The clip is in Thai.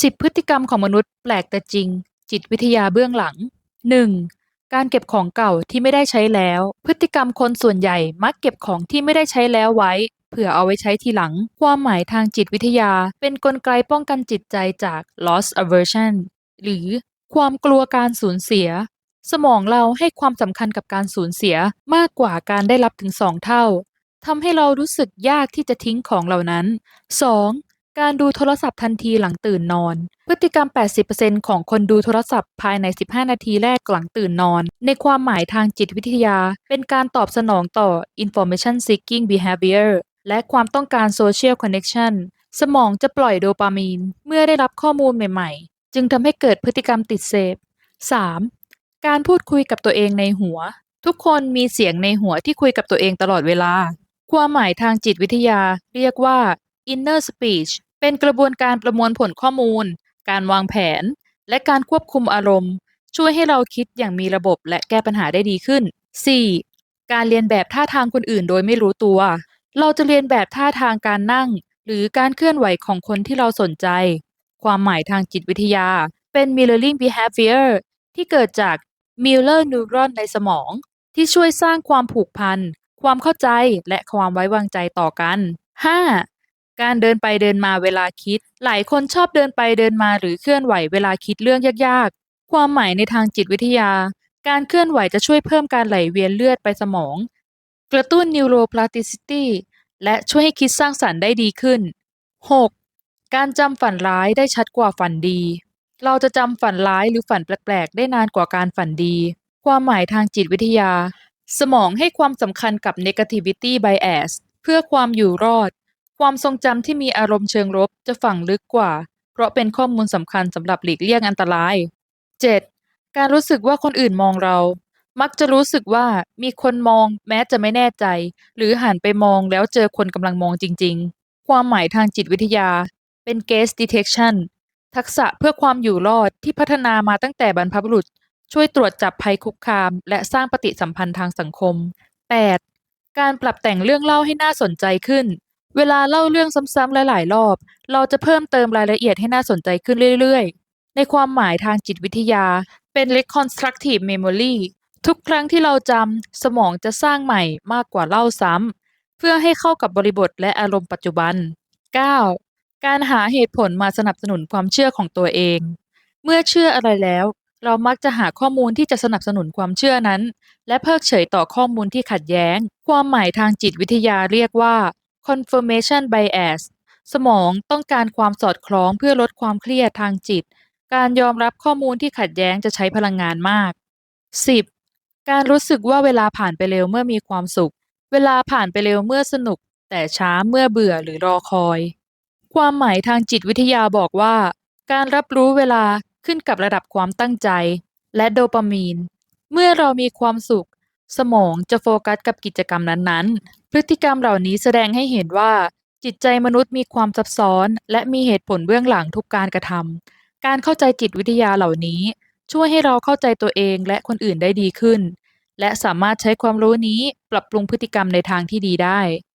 10พฤติกรรมของมนุษย์แปลกแต่จริง จิตวิทยาเบื้องหลัง 1. การเก็บของเก่าที่ไม่ได้ใช้แล้ว พฤติกรรมคนส่วนใหญ่มักเก็บของที่ไม่ได้ใช้แล้วไว้ เผื่อเอาไว้ใช้ทีหลัง ความหมายทางจิตวิทยา เป็นกลไกป้องกันจิตใจจาก loss aversion หรือความกลัวการสูญเสีย สมองเราให้ความสำคัญกับการสูญเสียมากกว่าการได้รับถึงสองเท่าทำให้เรารู้สึกยากที่จะทิ้งของเหล่านั้น 2. การดูโทรศัพท์ทันทีหลังตื่นนอน พฤติกรรม 80%ของคนดูโทรศัพท์ภายใน 15 นาทีแรกหลังตื่นนอน ในความหมายทางจิตวิทยา เป็นการตอบสนองต่อ information seeking behavior และความต้องการ social connection สมองจะปล่อยโดปามีน เมื่อได้รับข้อมูลใหม่ๆ จึงทำให้เกิดพฤติกรรมติดเสพ 3. การพูดคุยกับตัวเองในหัว ทุกคนมีเสียงในหัวที่คุยกับตัวเองตลอดเวลา ความหมายทางจิตวิทยาเรียกว่า inner speech เป็นกระบวนการประมวลผลข้อมูล การวางแผน และการควบคุมอารมณ์ ช่วยให้เราคิดอย่างมีระบบและแก้ปัญหาได้ดีขึ้น 4. การเรียนแบบท่าทางคนอื่นโดยไม่รู้ตัว เราจะเรียนแบบท่าทางการนั่ง หรือการเคลื่อนไหวของคนที่เราสนใจ ความหมายทางจิตวิทยา เป็น mirroring behavior ที่เกิดจาก Mirror neuron ในสมอง ที่ช่วยสร้างความผูกพัน ความเข้าใจและความไว้วางใจต่อกัน 5. การเดินไปเดินมาเวลาคิด หลายคนชอบเดินไปเดินมาหรือเคลื่อนไหวเวลาคิดเรื่องยากๆ ความหมายในทางจิตวิทยา การเคลื่อนไหวจะช่วยเพิ่มการไหลเวียนเลือดไปสมอง กระตุ้น neuroplasticity และช่วยให้คิดสร้างสรรค์ได้ดีขึ้น 6. การจำฝันร้ายได้ชัดกว่าฝันดี เราจะจำฝันร้ายหรือฝันแปลกๆ ได้นานกว่าการฝันดี ความหมายทางจิตวิทยา สมองให้ความสำคัญกับ negativity bias เพื่อความอยู่รอด ความทรงจำที่มีอารมณ์เชิงลบจะฝังลึกกว่า เพราะเป็นข้อมูลสำคัญสำหรับหลีกเลี่ยงอันตราย 7. การรู้สึกว่าคนอื่นมองเรา มักจะรู้สึกว่ามีคนมองแม้จะไม่แน่ใจ หรือหันไปมองแล้วเจอคนกำลังมองจริง ๆ ความหมายทางจิตวิทยา เป็น gaze detection ทักษะเพื่อความอยู่รอดที่พัฒนามาตั้งแต่บรรพบุรุษ ช่วยตรวจจับภัยคุกคาม และสร้างปฏิสัมพันธ์ทางสังคม 8. การปรับแต่งเรื่องเล่าให้น่าสนใจขึ้น เวลาเล่าเรื่องซ้ำๆหลายๆรอบ เราจะเพิ่มเติมรายละเอียดให้น่าสนใจขึ้นเรื่อยๆ ในความหมายทางจิตวิทยาเป็น reconstructive memory ทุกครั้งที่เราจำสมองจะสร้างใหม่มากกว่าเล่าซ้ำเพื่อให้เข้ากับบริบทและอารมณ์ปัจจุบัน 9. การหาเหตุผลมาสนับสนุนความเชื่อของตัวเอง เมื่อเชื่ออะไรแล้ว เรามักจะหาข้อมูลที่จะสนับสนุนความเชื่อนั้น และเพิกเฉยต่อข้อมูลที่ขัดแย้ง ความหมายทางจิตวิทยาเรียกว่า confirmation bias สมองต้องการความสอดคล้องเพื่อลดความเครียดทางจิต การยอมรับข้อมูลที่ขัดแย้งจะใช้พลังงานมาก 10. การรู้สึกว่าเวลาผ่านไปเร็วเมื่อมีความสุข เวลาผ่านไปเร็วเมื่อสนุก แต่ช้าเมื่อเบื่อหรือรอคอย ความหมายทางจิตวิทยาบอกว่า การรับรู้เวลาขึ้นกับระดับความตั้งใจ และโดปามีน เมื่อเรามีความสุข สมองจะโฟกัสกับกิจกรรมนั้นๆ พฤติกรรมเหล่านี้แสดงให้เห็นว่า จิตใจมนุษย์มีความซับซ้อน และมีเหตุผลเบื้องหลังทุกการกระทำการเข้าใจจิตวิทยาเหล่านี้ ช่วยให้เราเข้าใจตัวเองและคนอื่นได้ดีขึ้น และสามารถใช้ความรู้นี้ปรับปรุงพฤติกรรมในทางที่ดีได้